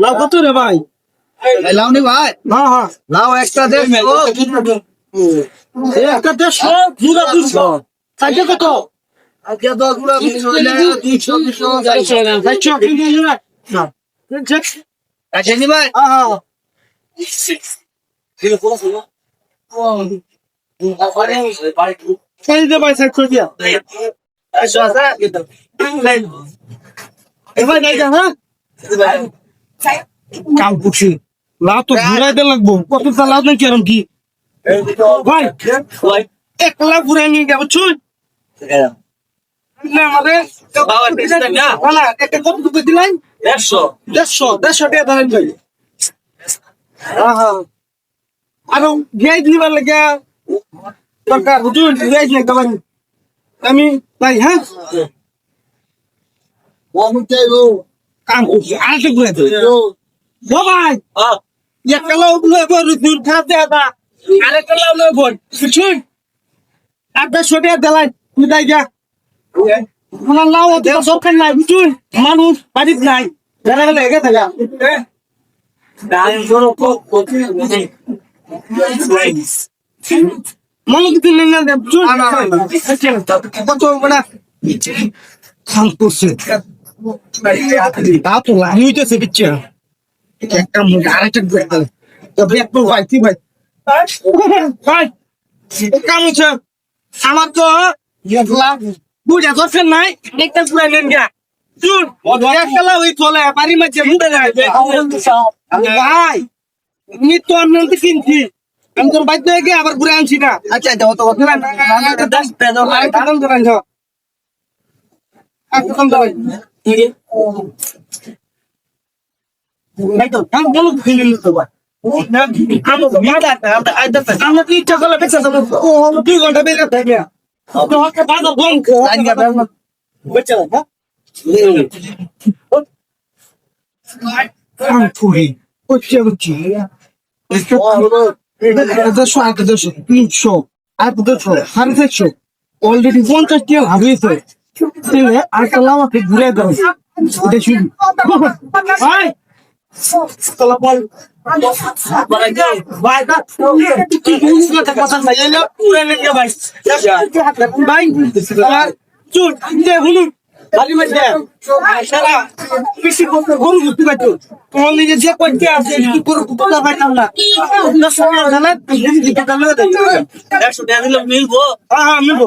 লাউ কত রে ভাই? লাউ নি ভাই? হ্যাঁ হ্যাঁ লাউ একটা এই একটা দেড়শো দুটা দুশো সাইজে কত? আজকে হইলে 200 200 সাইজো কিনে নিয়ে না। চেক আছে নি ভাই? হ্যাঁ হ্যাঁ। দে হ্যাঁ। কাম করছি লাভ তো ঘুরাই দে লাগবো। কত তা লাভ নাই কেরম কি? ভাই এক লাখ ঘুরাই নিয়ে যাব হ্যাঁ হ্যাঁ আর নিবার লাগে দরকার বুঝুন লাগতে পারি আমি তাই হ্যাঁ? কাম করছি আর একটা ঘুরে তো ও ভাই একটা লাউ ঘুরে বল দূর খারাপ দেয়া দা আর একটা লাউ লয়ে বল বুঝুন একটা ছোট দেলাই তুই তাই যা আমার লাউ অত সরকার নাই বুঝুন মানুষ বাড়িতে নাই যারা গেলে এগে থাকা মনে কিছু নেই না বুঝুন কত বড় খাম করছে তা তো লাহি হইতেছে বিচ্ছে একটা মুখ আরেকটা ব্যাগ দাও তো ব্যাগ তো ভাই কি ভাই ভাই কাম হচ্ছে আমার তো বুঝা দরকার নাই একটা পুরা নেন গা চুন একটা লাউ ওই চলে বাড়ির মাঝে যাবে ভাই আমি তো আমি তো কিনছি আমি তোর বাইক থেকে গিয়ে আবার ঘুরে আনছি না আচ্ছা দাও তো ধরে আনছ বন্ধ। বেঁচে হ্যাঁ? কাম করি। হচ্ছে? হচ্ছে দেড়শো আট দেড়শো তিনশো আট দেড়শো সাড়ে চারশো। অলরেডি পঞ্চাশ টিয়া আর কালাম আমাকে ঘুরে দেবো এটা শুধু ভাই তোলা বল ভাই কথা ভাই এলো পুরে লেগে ভাই। ভাই চুল দে হুলুন বাড়ি মধ্যে সারা বেশি গরু ঘুরতে পারতো। তোমার নিজে যে করতে আছে একশো টাকা মিলবো হ্যাঁ হ্যাঁ মিলবো